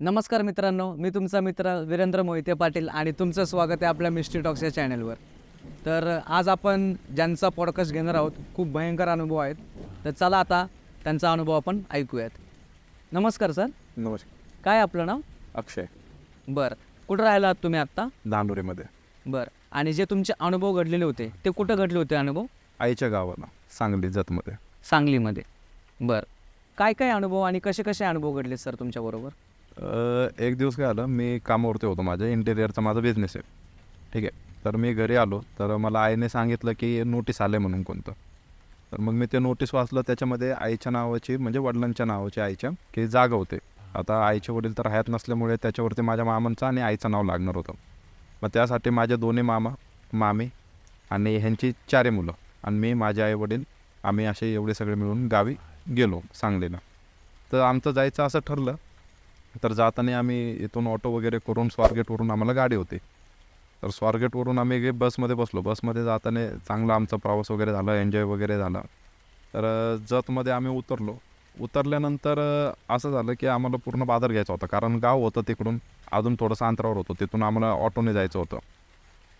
नमस्कार मित्रांनो मी तुमचा मित्र वीरेंद्र मोहिते पाटील आणि तुमचं स्वागत आहे आपल्या मिस्ट्री टॉक्स या चॅनलवर. तर आज आपण ज्यांचा पॉडकास्ट घेणार आहोत खूप भयंकर अनुभव आहेत. तर चला आता त्यांचा अनुभव आपण ऐकूयात. नमस्कार सर. नमस्कार. काय आपलं नाव? अक्षय. बरं. कुठं राहिला आहात तुम्ही आत्ता? दांडोरीमध्ये बरं. आणि जे तुमचे अनुभव घडलेले होते ते कुठं घडले होते अनुभव? आईच्या गावाला सांगली जतमध्ये. सांगलीमध्ये. बरं. काय काय अनुभव आणि कसे कसे अनुभव घडले सर तुमच्याबरोबर अ, एक दिवस काय आलं मी कामावरती होतो माझ्या इंटेरियरचा माझा बिझनेस आहे. ठीक आहे. तर मी घरी आलो तर मला आईने सांगितलं की नोटीस आले म्हणून कोणतं. तर मग मी ते नोटीस वाचलं त्याच्यामध्ये आईच्या नावाची म्हणजे वडिलांच्या नावाची आईच्या की जागा होते. आता आईचे वडील तर हयात नसल्यामुळे त्याच्यावरती माझ्या मामांचं आणि आईचं नाव लागणार होतं. मग त्यासाठी माझे दोन्ही मामा मामी आणि ह्यांची चारे मुलं आणि मी माझे आई वडील आम्ही असे एवढे सगळे मिळून गावी गेलो सांगलीला. तर आमचं जायचं असं ठरलं. तर जाताना आम्ही इथून ऑटो वगैरे करून स्वारगेटवरून आम्हाला गाडी होती. तर स्वारगेटवरून आम्ही गे- बसमध्ये बसलो. बसमध्ये जाताना चांगला आमचा प्रवास वगैरे झाला एन्जॉय वगैरे झाला. तर जतमध्ये आम्ही उतरलो. उतरल्यानंतर असं झालं की आम्हाला पूर्ण बाजार घ्यायचा होता. कारण गाव होतं तिकडून. अजून थोडंसं अंतरावर होतं. तिथून आम्हाला ऑटोने जायचं होतं.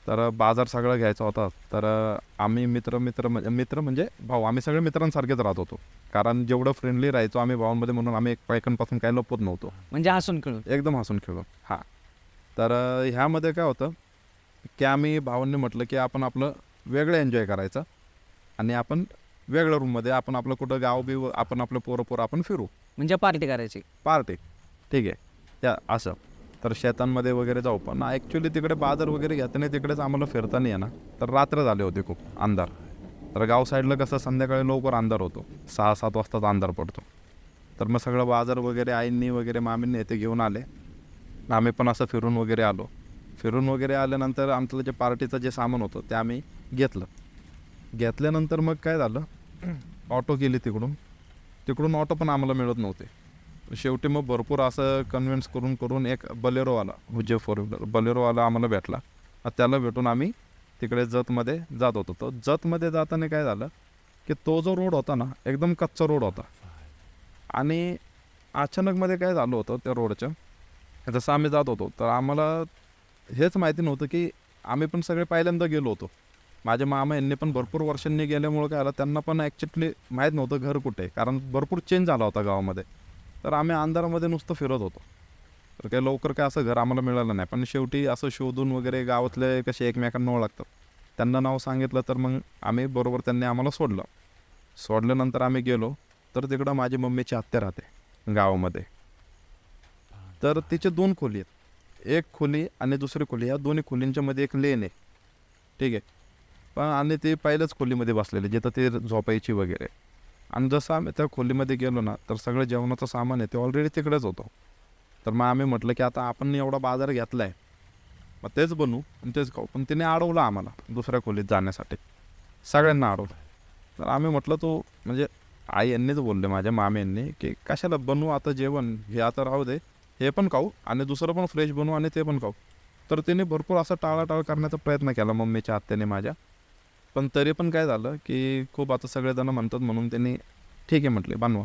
तर बाजार सगळं घ्यायचा होता. तर आम्ही मित्र मित्र म्हणजे मित्र म्हणजे भाऊ. आम्ही सगळे मित्रांसारखेच राहत होतो. कारण जेवढं फ्रेंडली राहायचो आम्ही भावांमध्ये म्हणून आम्ही एकमेकांपासून काही लपत नव्हतो. म्हणजे हसून खेळून. एकदम हसून खेळून. हां. तर ह्यामध्ये काय होतं की आम्ही भावांनी म्हटलं की आपण आपलं वेगळं एन्जॉय करायचं आणि आपण वेगळ्या रूममध्ये आपण आपलं कुठं गाव बी आपण आपलं पोरं पोरं आपण फिरू. म्हणजे पार्टी करायची. पार्टी ठीक आहे. त्या असं. तर शेतांमध्ये वगैरे जाऊ. पण ॲक्च्युली तिकडे बाजार वगैरे घेताना तिकडेच आम्हाला फिरता नाही ना तर रात्र झाले होते खूप अंधार. तर गाव साईडला कसं संध्याकाळी लवकर अंधार होतो. सहा सात वाजताच अंधार पडतो. तर मग सगळं बाजार वगैरे आईंनी वगैरे मामींनी येते घेऊन आले. आम्ही पण असं फिरून वगैरे आलो. फिरून वगैरे आल्यानंतर आमचं जे पार्टीचं जे सामान होतं ते आम्ही घेतलं. घेतल्यानंतर मग काय झालं? ऑटो गेली तिकडून. तिकडून ऑटो पण आम्हाला मिळत नव्हते. शेवटी मग भरपूर असं कन्व्हिन्स करून करून एक बलेरोवाला म्हणजे फोर व्हीलर बलेरोवाला आम्हाला भेटला. त्याला भेटून आम्ही तिकडे जतमध्ये जात होतो. तर जतमध्ये जाताना काय झालं की तो जो रोड होता ना एकदम कच्चा रोड होता. आणि अचानकमध्ये काय झालं होतं त्या रोडचं जसं आम्ही जात होतो तर आम्हाला हेच माहिती नव्हतं की आम्ही पण सगळे पहिल्यांदा गेलो होतो. माझे मामा यांनी पण भरपूर वर्षांनी गेल्यामुळं काय आलं त्यांना पण ॲक्च्युली माहीत नव्हतं घर कुठे कारण भरपूर चेंज झाला होता गावामध्ये. तर आम्ही अंधारामध्ये नुसतं फिरत होतो. तर काही लवकर काय असं घर आम्हाला मिळालं नाही. पण शेवटी असं शोधून वगैरे गावातले कसे एकमेकांना ओळखतात त्यांना नाव सांगितलं तर मग आम्ही बरोबर त्यांनी आम्हाला सोडलं. सोडल्यानंतर आम्ही गेलो. तर तिकडं माझी मम्मीची आत्या राहते गावामध्ये. तर तिचे दोन खोली आहेत. एक खोली आणि दुसरी खोली. या दोन्ही खोलींच्या मध्ये एक लेन आहे. ठीक आहे. पण आणि ते पहिल्याच खोलीमध्ये बसलेले जिथं ते झोपायची वगैरे. आणि जसं आम्ही त्या खोलीमध्ये गेलो ना तर सगळं जेवणाचं सामान आहे ते ऑलरेडी तिकडेच होतं. तर मग आम्ही म्हटलं की आता आपण एवढा बाजार घेतला आहे मग तेच बनवू आणि तेच खाऊ. पण तिने अडवलं आम्हाला दुसऱ्या खोलीत जाण्यासाठी. सगळ्यांना अडवलं. तर आम्ही म्हटलं तो म्हणजे आई यांनीच बोलले माझ्या माम्यांनी की कशाला बनवू आता जेवण? हे आता राहू दे. हे पण खाऊ आणि दुसरं पण फ्रेश बनवू आणि ते पण खाऊ. तर तिने भरपूर असं टाळाटाळ करण्याचा प्रयत्न केला मम्मीच्या आत्याने माझ्या. पण तरी पण काय झालं की खूप आता सगळेजण म्हणतात म्हणून त्यांनी ठीक आहे म्हटले बनवा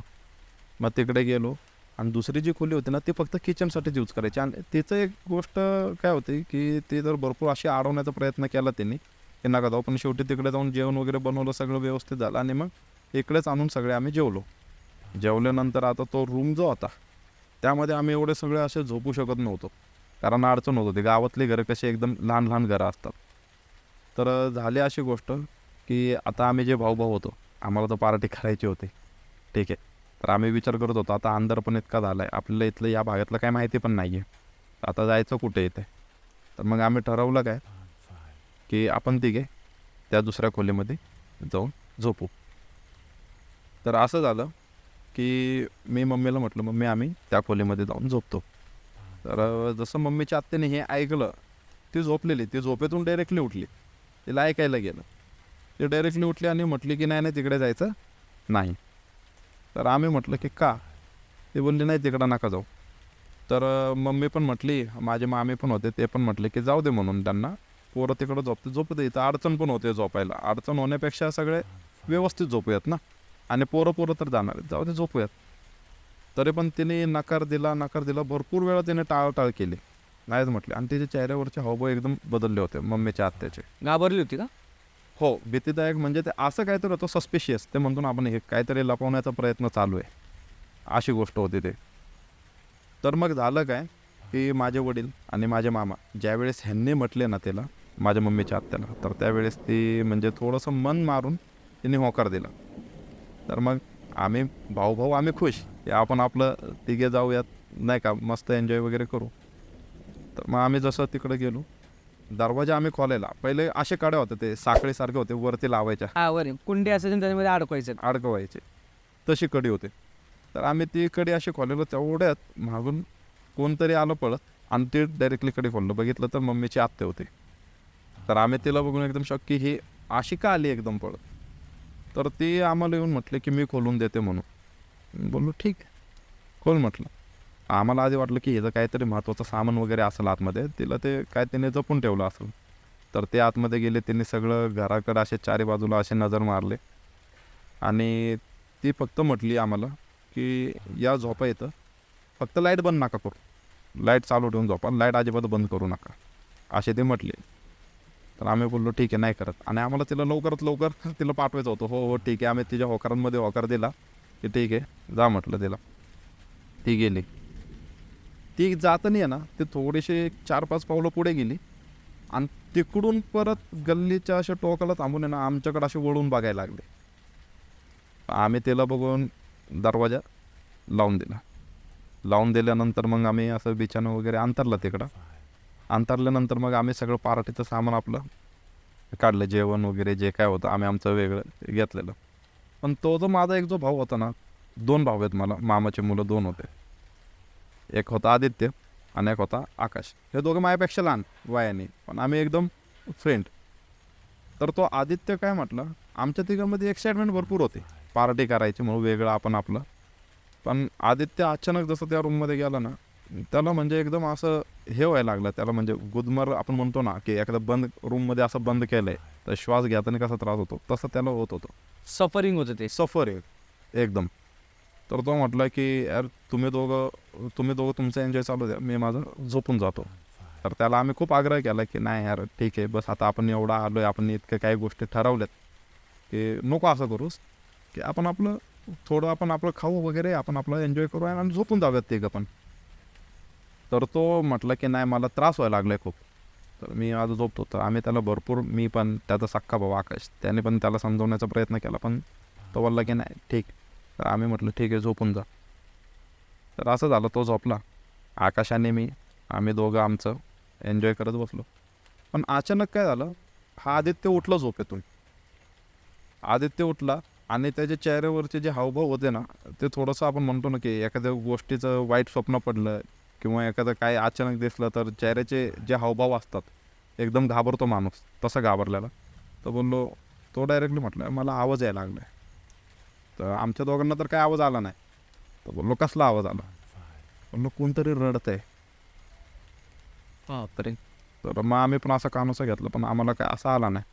मग तिकडे गेलो आणि दुसरी जी खोली होती ना ती फक्त किचनसाठीच यूज करायची. आणि तिचं एक गोष्ट काय होती की ती जर भरपूर अशी अडवण्याचा प्रयत्न केला त्यांनी की नका जाऊ पण शेवटी तिकडे जाऊन जेवण वगैरे बनवलं सगळं व्यवस्थित झालं आणि मग इकडेच आणून सगळे आम्ही जेवलो. जेवल्यानंतर आता तो रूम जो होता त्यामध्ये आम्ही एवढे सगळे असे झोपू शकत नव्हतो. कारण अडचण होत होती. गावातली घरं कशी एकदम लहान लहान घरं असतात. तर झाली अशी गोष्ट की आता आम्ही जे भाऊ भाऊ होतो आम्हाला तर पार्टी करायची होती. ठीक आहे. तर आम्ही विचार करत होतो आता अंधार पण इतका झाला आहे आपल्याला इथलं या भागातलं काय माहिती पण नाही आहे आता जायचं कुठे येते तर मग आम्ही ठरवलं काय? की आपण तिघे त्या दुसऱ्या खोलीमध्ये जाऊन झोपू. तर असं झालं की मी मम्मीला म्हटलं मम्मी आम्ही त्या खोलीमध्ये जाऊन झोपतो. तर जसं मम्मीच्या आत्याने हे ऐकलं ती झोपलेली ती झोपेतून डायरेक्टली उठली. तिला ऐकायला गेलं. ती डायरेक्टली उठली आणि म्हटली की नाही नाही तिकडे जायचं नाही. तर आम्ही म्हटलं की का? ती बोलली नाही तिकडं नका जाऊ. तर मम्मी पण म्हटली माझे मामी पण होते ते पण म्हटले की जाऊ दे म्हणून त्यांना. पोरं तिकडं झोपते झोपते इथं अडचण पण होते झोपायला. अडचण होण्यापेक्षा सगळे व्यवस्थित झोपूयात ना? आणि पोरं पोरं तर जाणार आहेत. जाऊ दे झोपूयात. तरी पण तिने नकार दिला नकार दिला. भरपूर वेळा तिने टाळटाळ केली. नाहीच म्हटले. आणि तिच्या चेहऱ्यावरचे हावभाव एकदम बदलले होते मम्मीच्या आत्याचे. घाबरली होती का? हो भीतीदायक म्हणजे ते असं काहीतरी होतं सस्पिशियस ते म्हणतो ना आपण हे काहीतरी लपवण्याचा प्रयत्न चालू आहे. अशी गोष्ट होती ते. तर मग झालं काय की माझे वडील आणि माझे मामा ज्यावेळेस ह्यांनी म्हटले ना त्याला माझ्या मम्मीच्या आत्याला तर त्यावेळेस ती म्हणजे थोडंसं मन मारून तिने होकार दिला. तर मग आम्ही भाऊ भाऊ आम्ही खुश. की आपण आपलं तिघे जाऊयात नाही का मस्त एन्जॉय वगैरे करू. तर मग आम्ही जसं तिकडे गेलो दरवाजा आम्ही खोलायला. पहिले असे कडे होते ते साखळीसारखे होते वरती लावायच्या. हा वर. कुंडी असायची त्याच्यामध्ये अडकवायचं. अडकवायचे. तशी कडी होते. तर आम्ही ती कडी अशी खोलेलो तेवढ्यात मागून कोणतरी आलं पळत आणि ते डायरेक्टली कडी खोललं बघितलं तर मम्मीची आत्ते होते. तर आम्ही तिला बघून एकदम शॉक की ही अशी का आली एकदम पळत? तर ती आम्हाला येऊन म्हटले की मी खोलून देते म्हणून. बोललो ठीक आहे. खोल म्हटलं. आम्हाला आधी वाटलं की ह्याचं काहीतरी महत्त्वाचं सामान वगैरे असेल आतमध्ये तिला ते काय त्याने जपून ठेवलं असेल. तर ते आतमध्ये गेले त्यांनी सगळं घराकडं असे चारी बाजूला असे नजर मारले. आणि ती फक्त म्हटली आम्हाला की या झोपा येतं फक्त लाइट बंद नका करू. लाइट चालू ठेवून झोपा. लाइट अजिबात बंद करू नका. असे ते म्हटले. तर आम्ही बोललो ठीक आहे नाही करत. आणि आम्हाला तिला लवकरात लवकर तिला पाठवायचं होतं. हो हो ठीक आहे. आम्ही तिच्या होकारांमध्ये होकार दिला की ठीक आहे. जा म्हटलं तिला. ती गेली. ती जाताना आहे ना ते थोडेसे चार पाच पावलं पुढे गेली. आणि तिकडून परत गल्लीच्या अशा टोकाला थांबून आहे ना आमच्याकडे असे वळून बघायला लागले. आम्ही त्याला बघून दरवाजा लावून दिला. लावून दिल्यानंतर मग आम्ही असं बिछानं वगैरे अंतरलं तिकडं. अंतरल्यानंतर मग आम्ही सगळं पार्टीचं सामान आपलं काढलं जेवण वगैरे जे काय होतं आम्ही आमचं वेगळं घेतलेलं. पण तो जो माझा एक जो भाऊ होता ना दोन भाऊ आहेत मला मामाचे मुलं दोन होते. एक होता आदित्य आणि एक होता आकाश. हे दोघं माझ्यापेक्षा लहान वयाने पण आम्ही एकदम फ्रेंड तर तो आदित्य काय म्हटलं आमच्या तिघांमध्ये एक्साइटमेंट भरपूर होते. पार्टी करायची म्हणून वेगळं आपण आपलं. पण आदित्य अचानक जसं त्या रूममध्ये गेला ना त्याला म्हणजे एकदम असं हे व्हायला लागलं. त्याला म्हणजे गुदमर आपण म्हणतो ना की एखादा बंद रूममध्ये असं बंद केलं आहे तर श्वास घेताना कसा त्रास होतो तसं त्याला होत होतं. सफरिंग होतं ते. सफर आहे एकदम. तर तो म्हटला की यार तुम्ही दोघं तुम्ही दोघं तुमचं एन्जॉय चालू द्या. मी माझं झोपून जातो. तर त्याला आम्ही खूप आग्रह केला की नाही यार ठीक आहे बस आता आपण एवढा आलो आहे आपण इतक्या काही गोष्टी ठरवल्यात की नको असं करूस की आपण आपलं थोडं आपण आपलं खाऊ वगैरे आपण आपलं एन्जॉय करू आणि झोपून जाऊयात ते पण. तर तो म्हटलं की नाही मला त्रास व्हायला लागला खूप. तर मी आज झोपतो. तर आम्ही त्याला भरपूर मी पण त्याचा सक्का भाऊ आकाश त्याने पण त्याला समजवण्याचा प्रयत्न केला. पण तो बोलला की नाही ठीक तर आम्ही म्हटलं ठीक आहे झोपून जा. तर असं झालं तो झोपला. आकाशाने मी आम्ही दोघं आमचं एन्जॉय करत बसलो. पण अचानक काय झालं हा आदित्य उठला झोपेतून. आदित्य उठला आणि त्याच्या चेहऱ्यावरचे जे हावभाव होते ना ते थोडंसं आपण म्हणतो ना की एखाद्या गोष्टीचं वाईट स्वप्न पडलं किंवा एखादं काय अचानक दिसलं तर चेहऱ्याचे जे हावभाव असतात एकदम घाबरतो माणूस तसं घाबरलेला. तर बोललो तो डायरेक्टली म्हटलं मला आवाज यायला लागला तर आमच्या दोघांना तर काय आवाज आला नाही. तर बोललो कसला आवाज आला? बोललो कोणतरी रडत आहे. बापरे. तर मग आम्ही पण असं कानोसा घेतलं पण आम्हाला काय असं आला नाही.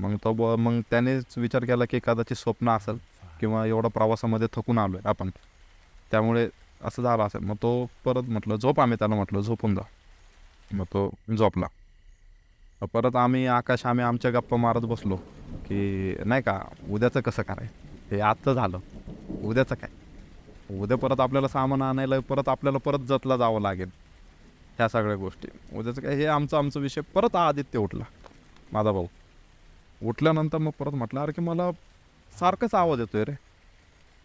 मग तो ब मग त्यानेच विचार केला की कदाचित स्वप्न असेल किंवा एवढं प्रवासामध्ये थकून आलो आहे आपण. त्यामुळे असं झालं असेल. मग तो परत म्हटलं झोप आम्ही त्याला म्हटलं झोपून जा. मग तो झोपला. परत आम्ही आकाश आम्ही आमच्या गप्पा मारत बसलो की नाही का उद्याचं कसं करायचं? हे आजचं झालं. उद्याचं काय? उद्या परत आपल्याला सामान आणायला परत आपल्याला परत जतला जावं लागेल. ह्या सगळ्या गोष्टी. उद्याचं काय? हे आमचं आमचा विषय परत आदित्य उठला. माझा भाऊ. उठल्यानंतर मग परत म्हटलं अरे की मला सारखंच आवाज येतोय रे.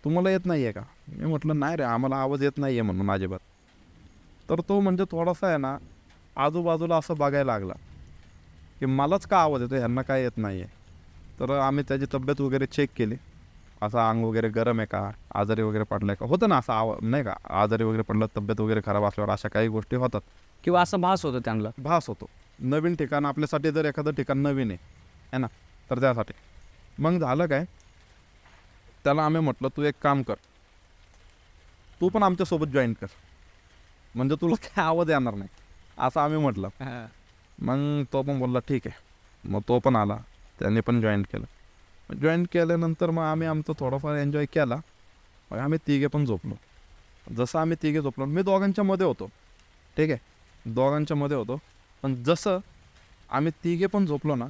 तुम्हाला येत नाही आहे का? मी म्हटलं नाही रे आम्हाला आवाज येत नाही आहे म्हणून अजिबात. तर तो म्हणजे थोडासा आहे ना आजूबाजूला असं बघायला लागला की मलाच का आवाज येतो ह्यांना काय येत नाही आहे तर आम्ही त्याची तब्येत वगैरे चेक केली. असं अंग वगैरे गरम आहे का? आजारी वगैरे पडलं आहे का? होतं ना असं आवा नाही का? आजारी वगैरे पडलं तब्येत वगैरे खराब असल्यावर अशा काही गोष्टी होतात. किंवा असं भास होतं त्यांना? भास होतो. नवीन ठिकाण आपल्यासाठी जर एखादं ठिकाण नवीन आहे है ना? तर त्यासाठी. मग झालं काय? त्याला आम्ही म्हटलं तू एक काम कर. तू पण आमच्यासोबत जॉईन कर. म्हणजे तुला काय आवाज येणार नाही. असं आम्ही म्हटलं. मग तो पण बोलला ठीक आहे. मग तो पण आला. त्याने पण जॉईन केलं. जॉईन केल्यानंतर मग आम्ही आमचं थोडंफार एन्जॉय केला. मग आम्ही तिघे पण झोपलो. जसं आम्ही तिघे झोपलो मी दोघांच्या मध्ये होतो. ठीक आहे? दोघांच्या मध्ये होतो. पण जसं आम्ही तिघे पण झोपलो ना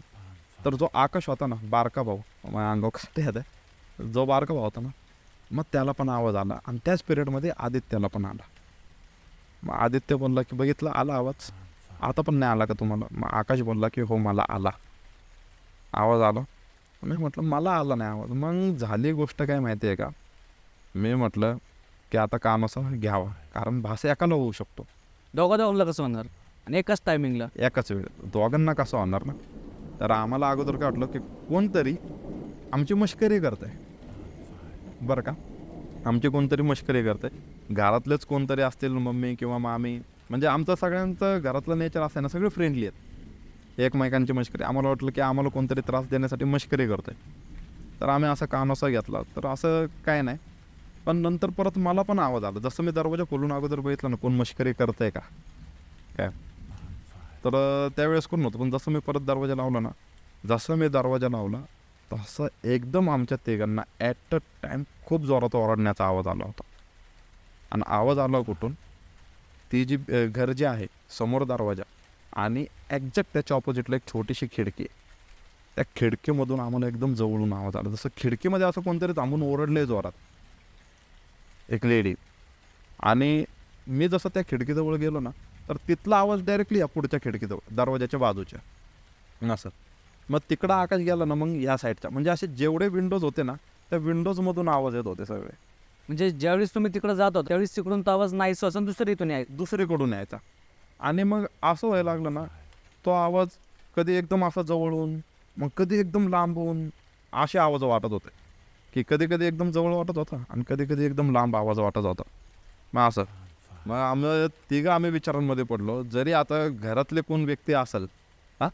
तर जो आकाश होता ना बारका भाऊ माझ्या अंगावर खात्या जो बारका भाऊ होता ना मग त्याला पण आवाज आला. आणि त्याच पिरियडमध्ये आदित्याला पण आला. मग आदित्य बोलला की बघितलं आला आवाज? आता पण नाही आला का तुम्हाला? मग आकाश बोलला की हो मला आला. आवाज आला. मी म्हटलं मला आला नाही आवाज. मग झाली गोष्ट काय माहिती आहे का? मी म्हटलं की आता काम असं घ्यावा कारण भाषा एकाला होऊ शकतो. दोघा दोघांना कसं होणार आणि एकाच टायमिंगला एकाच वेळ. दोघांना कसं होणार ना? तर आम्हाला अगोदर काय वाटलं की कोणतरी आमची मश्करी करत आहे बरं का? आमची कोणतरी मश्करी करते घरातलेच कोणतरी असतील मम्मी किंवा मामी. म्हणजे आमचं सगळ्यांचं घरातलं नेचर असं आहे ना सगळे फ्रेंडली आहेत. एकमेकांची मश्करी. आम्हाला वाटलं की आम्हाला कोणतरी त्रास देण्यासाठी मश्करी आहे तर आम्ही असा कानोसा घेतला. तर असं काय नाही. पण नंतर परत मला पण आवाज आला. जसं मी दरवाजा खोलून अगोदर बघितलं ना कोण मश्करी करत आहे का? काय? तर त्यावेळेस कोण नव्हतं. पण जसं मी परत दरवाजा लावला ना जसं मी दरवाजा लावला तसं एकदम आमच्या तिघांना ॲट अ टाईम खूप जोरात ओरडण्याचा आवाज आला होता. आणि आवाज आला कुठून? ती जी घर जे आहे समोर दरवाजा आणि एक्झॅक्ट त्याच्या ऑपोजिटला एक छोटीशी खिडकी. आहे त्या खिडकीमधून आम्हाला एकदम जवळून आवाज आला. जसं खिडकीमध्ये असं कोणतरी थांबून ओरडले जोरात. एक लेडी आणि मी जसं त्या खिडकीजवळ गेलो ना तर तिथला आवाज डायरेक्टली या पुढच्या खिडकीजवळ दरवाजाच्या बाजूच्या. असं मग तिकडं आकाश गेला ना मग या साईडच्या म्हणजे असे जेवढे विंडोज होते ना त्या विंडोजमधून आवाज येत होते सगळे. म्हणजे ज्यावेळेस तुम्ही तिकडे जात होता त्यावेळेस तिकडून तो आवाज नाहीसा असं दुसरं इथून याय दुसरीकडून यायचा. आणि मग असं व्हायला लागलं ना तो आवाज कधी एकदम असा जवळून मग कधी एकदम लांबून असे आवाज वाटत होते. की कधी कधी एकदम जवळ वाटत होता आणि कधी कधी एकदम लांब आवाज वाटत होता. मग असं. मग आम्ही तिघं आम्ही विचारांमध्ये पडलो जरी आता घरातले कोण व्यक्ती असेल हा?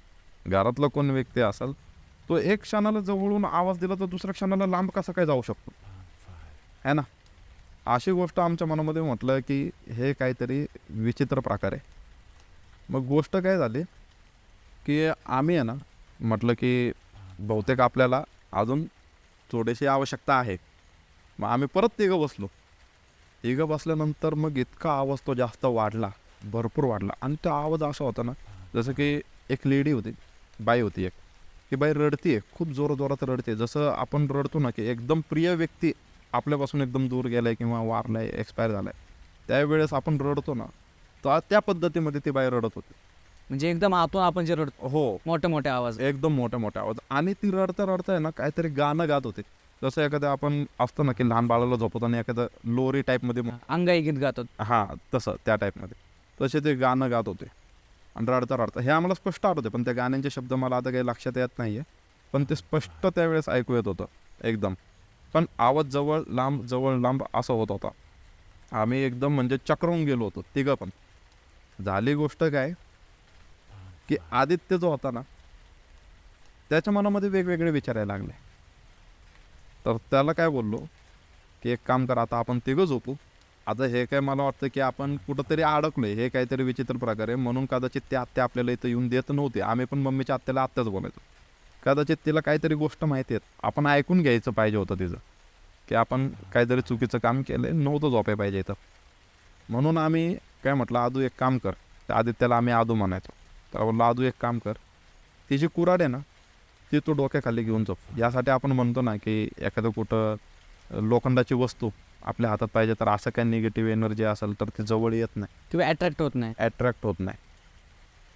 घरातला कोण व्यक्ती असेल तो एक क्षणाला जवळून आवाज दिला तर दुसऱ्या क्षणाला लांब कसा काय जाऊ शकतो? है ना? अशी गोष्ट आमच्या मनामध्ये म्हटलं की हे काहीतरी विचित्र प्रकार आहे. मग गोष्ट काय झाली की आम्ही आहे ना म्हटलं की बहुतेक आपल्याला अजून थोडीशी आवश्यकता आहे. मग आम्ही परत तिघं बसलो. तिघं बसल्यानंतर मग इतका आवाज तो जास्त वाढला भरपूर वाढला. आणि तो आवाज असा होता ना जसं की एक लेडी होती बाई होती एक. की बाई रडतीये खूप जोरजोरात रडते. जसं आपण रडतो ना की एकदम प्रिय व्यक्ती आपल्यापासून एकदम दूर गेलाय किंवा वारलाय एक्सपायर झालाय. त्यावेळेस आपण रडतो ना तर त्या पद्धतीमध्ये ती बाई रडत होती. म्हणजे एकदम आतून आपण जे रडतो. हो. मोठे मोठे आवाज. एकदम मोठ्या मोठ्या आवाज. आणि ती रडता रडता आहे ना काहीतरी गाणं गात होते. जसं एखादं आपण असतं ना की लहान बाळाला झोपताना एखादं लोरी टाईपमध्ये अंगाई गीत गातात हां तसं त्या टाईपमध्ये. तसे ते गाणं गात होते. आणि रडता रडता हे आम्हाला स्पष्ट आठवते पण त्या गाण्यांचे शब्द मला आता काही लक्षात येत नाही आहे पण ते स्पष्ट त्यावेळेस ऐकू येत होतं एकदम. पण आवाज जवळ लांब जवळ लांब असं होत होता. आम्ही एकदम म्हणजे चक्रावून गेलो होतो तिघं पण. झाली गोष्ट काय? की आदित्य जो होता ना त्याच्या मनामध्ये वेगवेगळे विचार यायला लागले. तर त्याला काय बोललो? की एक काम कर आता आपण तिघं झोपू. आता हे काय मला वाटतं की आपण कुठंतरी अडकलोय. हे काहीतरी विचित्र प्रकार आहे. म्हणून कदाचित ते आत्या आपल्याला इथं येऊन देत नव्हते. आम्ही पण मम्मीच्या आत्याला आत्याच बोलायचो कदाचित तिला काहीतरी गोष्ट माहिती आहेत आपण ऐकून घ्यायचं पाहिजे होतं तिचं. की आपण काहीतरी चुकीचं काम केलं नव्हतं झोपाय पाहिजे इथं. म्हणून आम्ही काय म्हटलं आदू एक काम कर. त्या आदित्याला आम्ही आदू म्हणायचो. तर बोललो आदू एक काम कर. ती जी कुराड आहे ना ती तू डोक्याखाली घेऊन झोप. यासाठी आपण म्हणतो ना की एखादं कुठं लोखंडाची वस्तू आपल्या हातात पाहिजे तर असं काय निगेटिव्ह एनर्जी असेल तर ती जवळ येत नाही. किंवा अट्रॅक्ट होत नाही. अट्रॅक्ट होत नाही.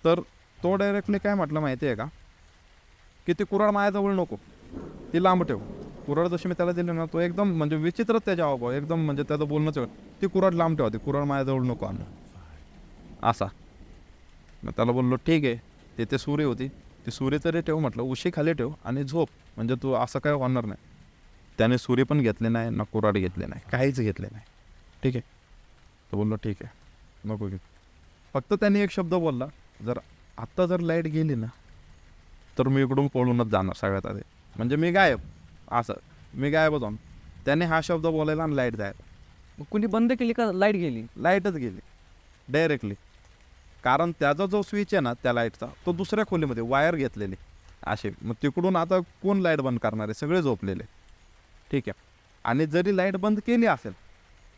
तर तो डायरेक्टली काय म्हटलं माहिती आहे का? की ती कुराड माझ्याजवळ नको. ती लांब ठेव. कुराड जशी मी त्याला दिली ना तो एकदम म्हणजे विचित्रच त्याच्या अभाव एकदम म्हणजे त्याचं बोलणंच ती कुराड लांब ठेवा ती कुराड माझ्याजवळ नको आणणं असा. मग त्याला बोललो ठीक आहे. तिथे सूर्य होती. ती सूर्य तरी ठेव म्हटलं उशी खाली ठेव आणि झोप म्हणजे तू असं काय होणार नाही. त्याने सूर्य पण घेतले नाही ना कुराड घेतले नाही काहीच घेतले नाही. ठीक आहे. तो बोललो ठीक आहे. नको घेऊ. फक्त त्याने एक शब्द बोलला जर आत्ता जर लाइट गेली ना तर मी इकडून पळूनच जाणार सगळ्यात आधी. म्हणजे मी गायब. असं. मी गायबच होऊन त्याने हा शब्द बोलायला आणि लाइट जायला. मग कुणी बंद केली का लाइट गेली? लाईटच गेली. डायरेक्टली कारण त्याचा जो स्विच आहे ना त्या लाईटचा तो दुसऱ्या खोलीमध्ये वायर घेतलेली. असे. मग तिकडून आता कोण लाइट बंद करणार आहे? सगळे झोपलेले. ठीक आहे. आणि जरी लाइट बंद केली असेल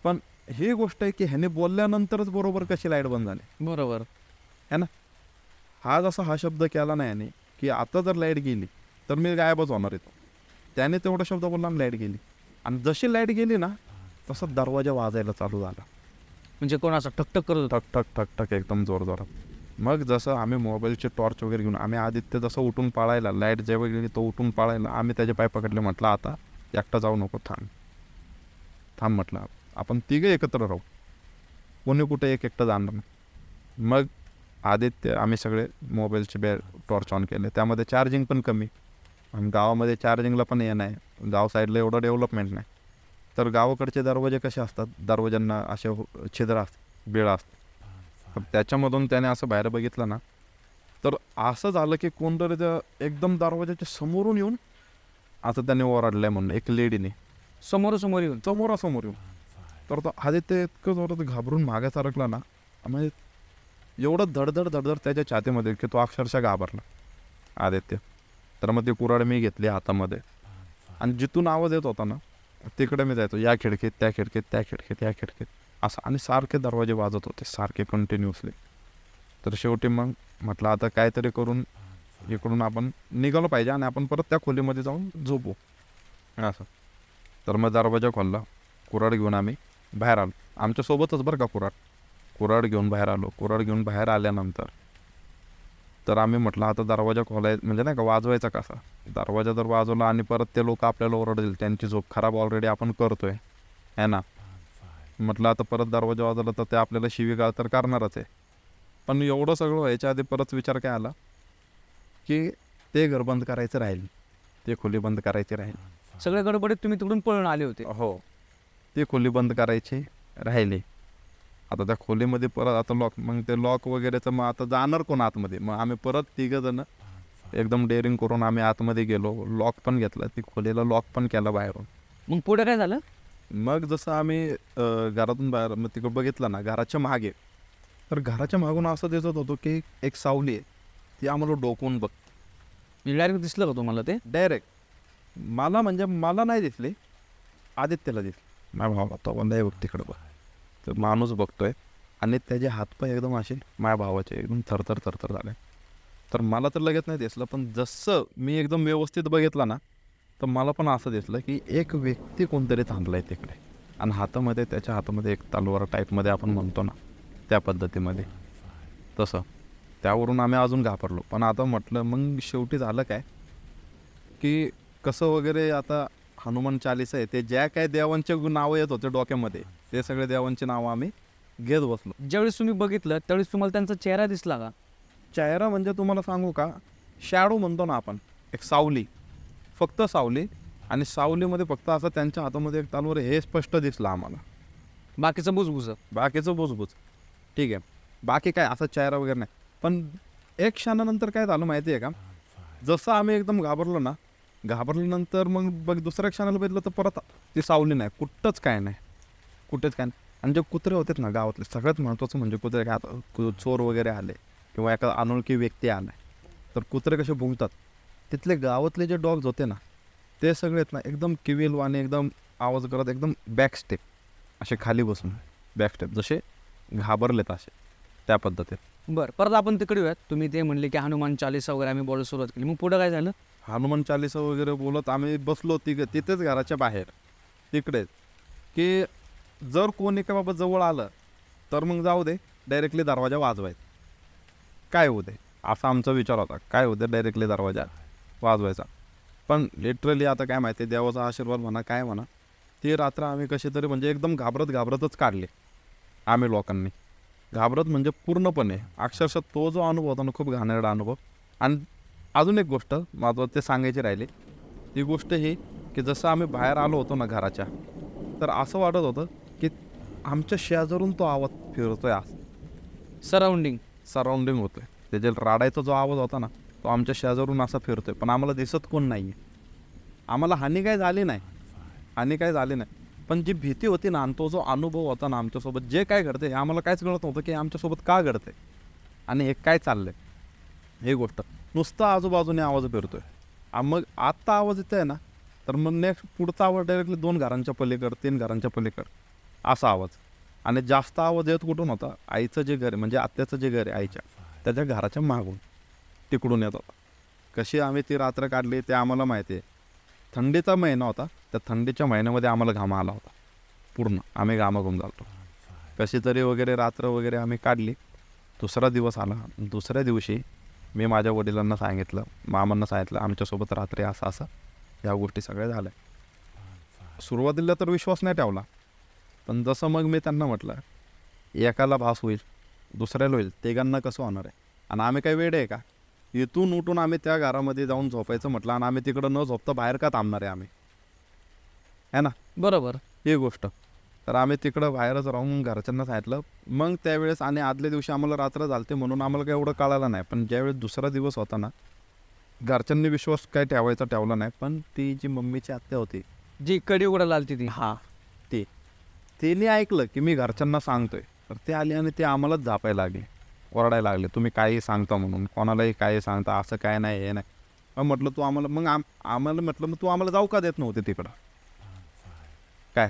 पण ही गोष्ट आहे की ह्याने बोलल्यानंतरच बरोबर कशी लाइट बंद झाली? बरोबर. है ना? हा जसा हा शब्द केला नाही याने की आता जर लाइट गेली तर मी गायबच होणार येतो त्याने तेवढा शब्द बोलला आणि लाइट गेली. आणि जशी लाइट गेली ना तसा दरवाजा वाजायला चालू झाला. म्हणजे कोण असं ठकठक करत ठक ठक ठक ठक एकदम जोर जोरात मग जसं आम्ही मोबाईलचे टॉर्च वगैरे घेऊन आम्ही आदित्य जसं उठून पाळायला लाइट जेव्हा गेली तो उठून पाळायला आम्ही त्याचे पाय पकडले म्हटलं आता एकटा जाऊ नको थांब. थांब म्हटलं आपण तिघे एकत्र राहू. कोणी कुठे एक एकटं जाणार नाही. मग आदित्य आम्ही सगळे मोबाईलचे बॅ टॉर्च ऑन केले. त्यामध्ये चार्जिंग पण कमी. आणि गावामध्ये चार्जिंगला पण हे नाही. गाव साईडला एवढं डेव्हलपमेंट नाही. तर गावाकडचे दरवाजे कसे असतात? दरवाज्यांना असे हो- छिद्र असतात बिळ असतात. तर त्याच्यामधून त्याने असं बाहेर बघितलं ना तर असं झालं की कोणतरी एकदम दरवाजाच्या समोरून येऊन असं त्याने ओरडलंय म्हणून एक लेडीने. समोरासमोर येऊन. समोरासमोर येऊन. तर तो आदित्य इतकं जोरात घाबरून मागे सरकला ना म्हणजे एवढं धडधड धडधड त्याच्या छातीमध्ये की तो अक्षरशः घाबरला. आदित्य. तर मग ती कुऱ्हाड मी घेतली हातामध्ये. आणि जिथून आवाज येत होता ना तिकडे मी जायचो या खिडकीत त्या खिडकीत त्या खिडकीत या खिडकीत. असं आणि सारखे दरवाजे वाजत होते सारखे कंटिन्युअसली तर शेवटी मग म्हटलं आता काहीतरी करून इकडून आपण निघालो पाहिजे आणि आपण परत त्या खोलीमध्ये जाऊन झोपू. असं. तर मग दरवाजा खोलला कुऱ्हाड घेऊन आम्ही बाहेर आलो. आमच्यासोबतच बरं का कुऱ्हाड? कुऱ्हाड घेऊन बाहेर आलो. कुऱ्हाड घेऊन बाहेर आल्यानंतर तर आम्ही म्हटलं आता दरवाजा खोलाय म्हणजे नाही का वाजवायचा कसा? दरवाजा जर वाजवला आणि परत ते लोक आपल्याला ओरडतील त्यांची झोप खराब ऑलरेडी आपण करतोय. है ना? म्हटलं आता परत दरवाजा वाजवला तर ते आपल्याला शिवीगाळ तर करणारच आहे. पण एवढं सगळं व्हायच्या आधी परत विचार काय आला? की ते घर बंद करायचं राहील. ते खोली बंद करायची राहील. सगळ्या गडबडीत तुम्ही तिकडून पळून आले होते. हो. ती खोली बंद करायची राहिली. आता त्या खोलीमध्ये परत आता लॉक मग ते लॉक वगैरेचं मग आता जाणार कोण आतमध्ये? मग आम्ही परत तिघं जण एकदम डेअरिंग करून आम्ही आतमध्ये गेलो. लॉक पण घेतला. ती खोलीला लॉक पण केला बाहेरून. मग पुढे काय झालं? मग जसं आम्ही घरातून बाहेर मग तिकडं बघितलं ना घराच्या मागे. तर घराच्या मागून असं दिसत होतं की एक सावली आहे. ती आम्हाला डोकवून बघ. डायरेक्ट दिसलं का तुम्हाला ते? डायरेक्ट मला म्हणजे मला नाही दिसली. आदित्यला दिसली. माझ्या भावाला तो बंदा बघ तिकडं बघ. तर माणूस बघतोय आणि त्याचे हातपाय एकदम असे माझ्या भावाचे एकदम थरथर थरथर झाले. तर मला तर लगेच नाही दिसलं पण जसं मी एकदम व्यवस्थित बघितला ना तर मला पण असं दिसलं की एक व्यक्ती कोणतरी थांबलाय तिकडे. आणि हातामध्ये त्याच्या हातामध्ये एक तलवार टाईपमध्ये आपण म्हणतो ना त्या पद्धतीमध्ये. तसं. त्यावरून आम्ही अजून घाबरलो. पण आता म्हटलं मग शेवटी झालं काय? की कसं वगैरे आता हनुमान चालीसा आहे. ते ज्या काय देवांचे नावं येत होते डोक्यामध्ये ते सगळे देवांची नावं आम्ही घेत बसलो. ज्यावेळेस तुम्ही बघितलं त्यावेळेस तुम्हाला त्यांचा चेहरा दिसला का? चेहरा म्हणजे तुम्हाला सांगू का शॅडो म्हणतो ना आपण एक सावली फक्त सावली आणि सावलीमध्ये फक्त असं त्यांच्या हातामध्ये एक तलवार हे स्पष्ट दिसलं आम्हाला. बाकीचं बुजबुज. बाकीचं बुजबुज. ठीक आहे. बाकी काय असा चेहरा वगैरे नाही. पण एक क्षणानंतर काय झालं माहिती आहे का? जसं आम्ही एकदम घाबरलो ना घाबरल्यानंतर मग बघ दुसऱ्या क्षणाला बघितलं तर परत ती सावली नाही. कुठंच काय नाही. कुठेच काय नाही. आणि जे कुत्रे होते ना गावातले सगळ्यात महत्त्वाचं म्हणजे कुत्रे काय आता चोर वगैरे आले किंवा एखादा अनोळखी व्यक्ती आला. तर कुत्रे कसे भुंकतात? तिथले गावातले जे डॉग्स होते ना ते सगळे आहेत ना एकदम किविलवाने एकदम आवाज करत एकदम बॅक स्टेप असे खाली बसून बॅक स्टेप जसे घाबरलेत असे त्या पद्धतीत. बरं परत आपण तिकडे येऊयात. तुम्ही ते म्हणले की हनुमान चालीसा वगैरे आम्ही बोलायला सुरुवात केली. मग पुढं काय झालं? हनुमान चालीसा वगैरे बोलत आम्ही बसलो तिक तिथेच घराच्या बाहेर. तिकडेच. की जर कोणी का बाबा जवळ आलं तर मग जाऊ दे डायरेक्टली दरवाजा वाजवायचा. काय होऊ दे? असा आमचा विचार होता. काय होऊ दे डायरेक्टली दरवाजा वाजवायचा. पण लिटरली आता काय माहिती देवाचा आशीर्वाद म्हणा काय म्हणा ती रात्र आम्ही कशी तरी म्हणजे एकदम घाबरत घाबरतच काढली. आम्ही लोकांनी. घाबरत म्हणजे पूर्णपणे. अक्षरशः तो जो अनुभव होता ना खूप घाणेरडा अनुभव. आणि अजून एक गोष्ट माझं ते सांगायची राहिली. ती गोष्ट ही की जसं आम्ही बाहेर आलो होतो ना घराच्या तर असं वाटत होतं की आमच्या शेजारून तो आवाज फिरतोय असं सराउंडिंग सराउंडिंग होतोय. त्याच्या राडायचा जो आवाज होता ना तो आमच्या शेजारून असा फिरतोय. पण आम्हाला दिसत कोण नाही आहे आम्हाला हानी काय झाली नाही. हानी काय झाली नाही. पण जी भीती होती ना आणि तो जो अनुभव होता ना आमच्यासोबत जे काय घडते हे आम्हाला काहीच कळत नव्हतं की आमच्यासोबत का घडतंय. आणि हे काय चाललंय? हे गोष्ट. नुसतं आजूबाजूने आवाज पेरतोय. मग आत्ता आवाज येतोय ना तर मग नेक्स्ट पुढचा आवाज डायरेक्टली दोन घरांच्या पलीकड तीन घरांच्या पलीकड असा आवाज. आणि जास्त आवाज येत कुठून होता? आईचं जे घर आहे म्हणजे आत्याचं जे घर आहे आईच्या त्याच्या घराच्या मागून तिकडून येत होता. कशी आम्ही ती रात्र काढली ते आम्हाला माहिती आहे. थंडीचा महिना होता त्या थंडीच्या महिन्यामध्ये आम्हाला घामा आला होता. पूर्ण आम्ही घामाघूम झालो कशी तरी वगैरे रात्र वगैरे आम्ही काढली. दुसरा दिवस आला. दुसऱ्या दिवशी मी माझ्या वडिलांना सांगितलं मामांना सांगितलं आमच्यासोबत रात्री असं असं ह्या गोष्टी सगळ्या झाल्या. सुरुवातीला तर विश्वास नाही ठेवला पण जसं मग मी त्यांना म्हटलं एकाला भास होईल दुसऱ्याला होईल तिघांना कसं होणार आहे? आणि आम्ही काही वेळ आहे का? इथून उठून आम्ही त्या घरामध्ये जाऊन झोपायचं म्हटलं आणि आम्ही तिकडं न झोपता बाहेर का थांबणार आहे आम्ही? है ना? बरोबर. ही गोष्ट. तर आम्ही तिकडं बाहेरच राहून घरच्यांना सांगितलं. मग त्यावेळेस आणि आदल्या दिवशी आम्हाला रात्र झालते म्हणून आम्हाला काही एवढं कळालं नाही. पण ज्यावेळेस दुसरा दिवस होता ना घरच्यांनी विश्वास काय ठेवायचा ठेवला नाही. पण ती जी मम्मीची आत्या होती जी कडी उघडायला आलती ती. हा ती. तिने ऐकलं की मी घरच्यांना सांगतोय. तर ते आले आणि ते आम्हालाच झापायला लागले ओरडायला लागले. तुम्ही काही सांगता म्हणून कोणालाही काही सांगता असं काय नाही हे नाही. मग म्हटलं तू आम्हाला मग आम आम्हाला म्हटलं मग तू आम्हाला जाऊ का देत नव्हते तिकडं? काय?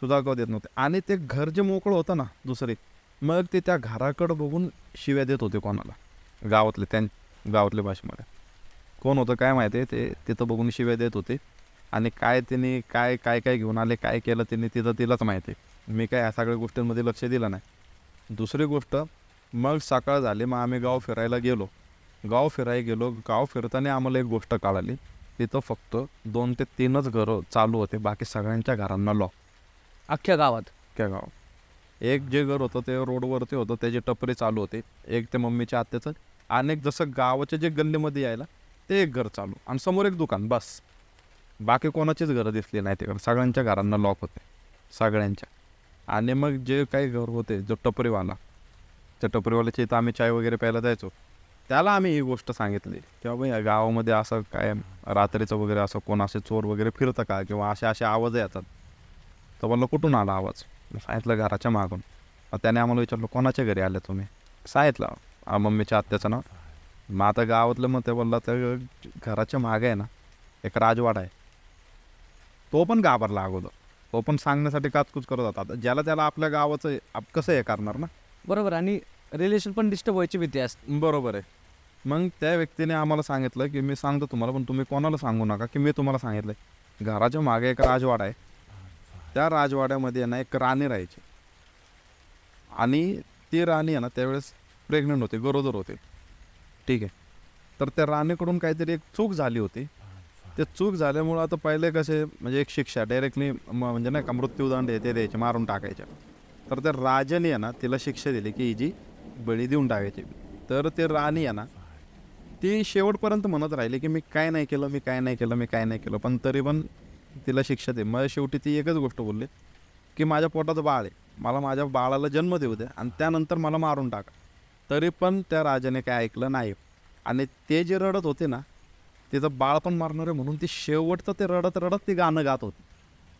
सुद्धा गाव देत नव्हते. आणि ते घर जे मोकळं होतं ना दुसरे मग ते त्या घराकडं बघून शिव्या देत होते कोणाला. गावातले त्यां गावातल्या भाषेमध्ये. कोण होतं काय माहिती आहे ते तिथं बघून शिव्या देत होते. आणि काय त्यांनी काय काय काय घेऊन आले काय केलं त्यांनी तिथं तिलाच माहिती आहे. मी काय या सगळ्या गोष्टींमध्ये लक्ष दिलं नाही. दुसरी गोष्ट मग सकाळ झाली मग आम्ही गाव फिरायला गेलो. गाव फिरायला गेलो. गाव फिरताना आम्हाला एक गोष्ट कळाली. तिथं फक्त दोन ते तीनच घरं चालू होते. बाकी सगळ्यांच्या घरांना लॉक अख्ख्या गावात. त्या गाव एक जे घर होतं ते रोडवरती होतं त्याचे टपरे चालू होते. एक ते मम्मीच्या आत्याचं. आणि एक जसं गावाच्या जे गल्लीमध्ये यायला ते एक घर चालू. आणि समोर एक दुकान बस. बाकी कोणाचीच घरं दिसली नाही ते घर सगळ्यांच्या घरांना लॉक होते. सगळ्यांच्या. आणि मग जे काही घर होते जो टपरीवाला त्या टपरीवाल्याच्या इथं आम्ही चाय वगैरे प्यायला जायचो. त्याला आम्ही ही गोष्ट सांगितली. किंवा बाई या गावामध्ये असं काय रात्रीचं वगैरे असं कोण असे चोर वगैरे फिरतं का? किंवा असे असे आवाज येतात. तर म्हणलं कुठून आला आवाज? सांगितलं घराच्या मागून. मग त्याने आम्हाला विचारलं कोणाच्या घरी आले तुम्ही? सांगितलं मम्मीच्या आत्याचं नाव. मग आता गावातलं मग ते बोलला त्या घराच्या मागे आहे ना एक राजवाडा आहे. तो पण घाबरला अगोदर. तो पण सांगण्यासाठी काचकूच करत होता. आता ज्याला त्याला आपल्या गावाचं आप- कसं हे करणार ना? बरोबर आणि रिलेशन पण डिस्टर्ब व्हायची भीती असते. बरोबर आहे. मग त्या व्यक्तीने आम्हाला सांगितलं की मी सांगतो तुम्हाला पण तुम्ही कोणाला सांगू नका की मी तुम्हाला सांगितलं घराच्या मागे एक राजवाडा आहे. त्या राजवाड्यामध्ये आहे ना एक राणी राहायची. आणि ती राणी आहे ना त्यावेळेस प्रेग्नंट होते गरोदर होते. ठीक आहे. तर त्या राणीकडून काहीतरी एक चूक झाली होती. ते चूक झाल्यामुळं आता पहिले कसे म्हणजे एक शिक्षा डायरेक्टली म्हणजे नाही का मृत्यूदंड आहे ते द्यायचे मारून टाकायच्या तर त्या राजाने आहे ना तिला शिक्षा दिली की हिची बळी देऊन टाकायची. तर ते राणी आहे ना ती शेवटपर्यंत म्हणत राहिली की मी काय नाही केलं मी काय नाही केलं मी काय नाही केलं पण तरी पण तिला शिक्षा दे. मग शेवटी ती एकच गोष्ट बोलली की माझ्या पोटाचं बाळ आहे. मला माझ्या बाळाला जन्म देऊ द्या आणि त्यानंतर मला मारून टाका. तरी पण त्या राजाने काय ऐकलं नाही. आणि ते जे रडत होते ना तिचं बाळ पण मारणार आहे म्हणून ती शेवटचं ते रडत रडत ती गाणं गात होती.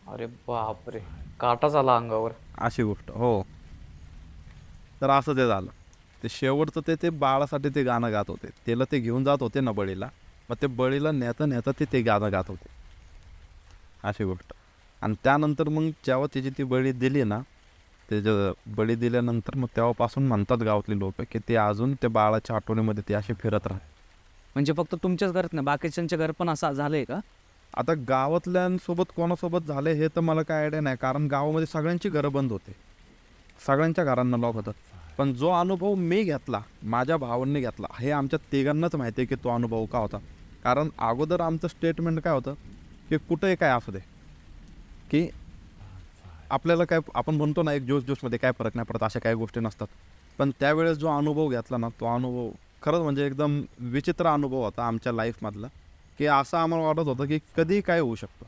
अरे बापरे. काटाच आला अंगावर. अशी गोष्ट. हो. तर असं ते झालं. ते शेवटचं ते ते बाळासाठी ते गाणं गात होते. त्याला ते घेऊन जात होते ना बळीला मग ते बळीला नेता नेता ते ते गाणं गात होते. अशी गोष्ट. आणि त्यानंतर मग जेव्हा तिची ती बळी दिली ना त्याच्या बळी दिल्यानंतर मग तेव्हापासून म्हणतात गावातली लोक की ते अजून त्या बाळाच्या आठवणीमध्ये ते असे फिरत राहतात म्हणजे फक्त तुमच्याच घरात नाही बाकीच्यांच्या घर पण असं झालंय का? आता गावातल्यांसोबत कोणासोबत झाले हे तर मला काय आयडिया नाही कारण गावामध्ये सगळ्यांची घरं बंद होते. सगळ्यांच्या घरांना लॉक होतं. पण जो अनुभव मी घेतला माझ्या भावांनी घेतला हे आमच्या तिघांनाच माहिती आहे की तो अनुभव का होता. कारण अगोदर आमचं स्टेटमेंट काय होतं की कुठंही काय असू दे. की आपल्याला काय आपण म्हणतो ना एक जोश जोशमध्ये काय फरक नाही पडत अशा काही गोष्टी नसतात. पण त्यावेळेस जो अनुभव घेतला ना तो अनुभव खरंच म्हणजे एकदम विचित्र अनुभव होता आमच्या लाईफमधला की असं आम्हाला वाटत होतं की कधीही काय होऊ शकतं.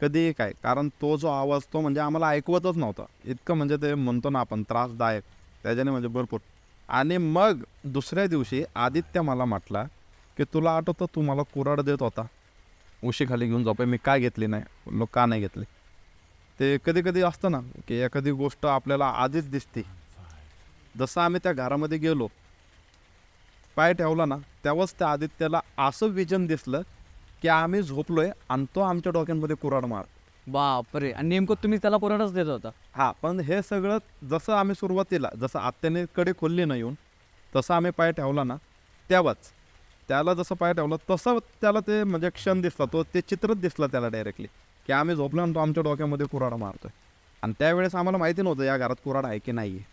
कधीही काय. कारण तो जो आवाज तो म्हणजे आम्हाला ऐकवतच नव्हता. इतकं म्हणजे ते म्हणतो ना आपण त्रासदायक त्याच्याने म्हणजे भरपूर. आणि मग दुसऱ्या दिवशी आदित्य मला म्हटला की तुला आठवतं तू मला कुराड देत होता. उशी खाली घेऊन झोपाय मी काय घेतली नाही. लोक का नाही घेतली? ते कधी कधी असतं ना की एखादी गोष्ट आपल्याला आधीच दिसते. जसं आम्ही त्या घरामध्ये गेलो पाय ठेवला ना तेव्हाच त्या आदित्याला असं विजन दिसलं की आम्ही झोपलोय आणि तो आमच्या डोक्यांमध्ये कुराड मार. बापरे! आणि नेमकं तुम्ही त्याला पुराणच देत होता? हा पण हे सगळं जसं आम्ही सुरुवातीला जसं आत्याने कडे खोलली ना येऊन तसं आम्ही पाय ठेवला ना तेव्हाच. त्याला जसं पाय ठेवलं तसं त्याला ते म्हणजे क्षण दिसला तो ते चित्रच दिसलं त्याला डायरेक्टली की आम्ही झोपलो आणि तो आमच्या डोक्यामध्ये कुराड मारतोय. आणि त्यावेळेस आम्हाला माहिती नव्हतं या घरात कुराड आहे की नाही आहे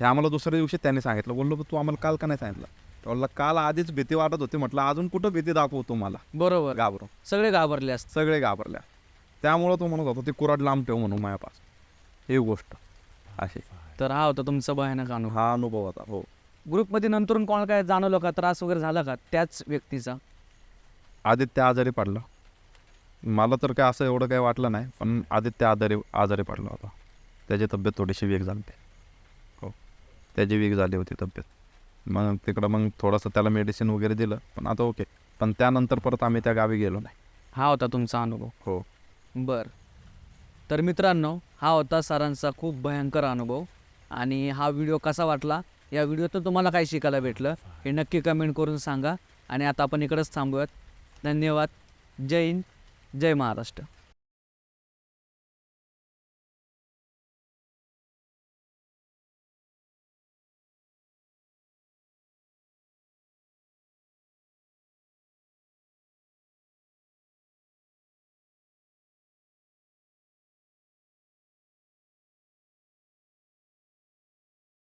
हे आम्हाला दुसऱ्या दिवशी त्यांनी सांगितलं बोललो तू आम्हाला काल का नाही सांगितलं? बोलला काल आधीच भीती वाटत होती म्हटलं अजून कुठं भीती दाखवू तुम्हाला बरोबर. घाबरून. सगळे घाबरले असते सगळे घाबरल्या त्यामुळं तो म्हणत होता ती कुराड लांब ठेव म्हणून मायापास ही गोष्ट. अशी. तर हा होता तुमचा भयानक अनुभव. हा अनुभव होता हो. ग्रुपमध्ये नंतरून कोण काय जाणवलं का त्रास वगैरे झाला का त्याच व्यक्तीचा? आदित्य आजारी पडला. मला तर काय असं एवढं काही वाटलं नाही पण आदित्य आजारी आजारी पडला होता. त्याची तब्येत थोडीशी वीक झाली होती. हो. त्याची वीक झाली होती तब्येत. मग तिकडं मग थोडंसं त्याला मेडिसिन वगैरे दिलं पण आता ओके. पण त्यानंतर परत आम्ही त्या गावी गेलो नाही. हा होता तुमचा अनुभव? हो. बर. तर मित्रांनो हा होता सरांचा खूप भयंकर अनुभव. आणि हा व्हिडिओ कसा वाटला? या व्हिडिओतून तुम्हाला काय शिकायला भेटलं हे नक्की कमेंट करून सांगा. आणि आता आपण इकडंच थांबूयात. धन्यवाद. जय हिंद. जय महाराष्ट्र.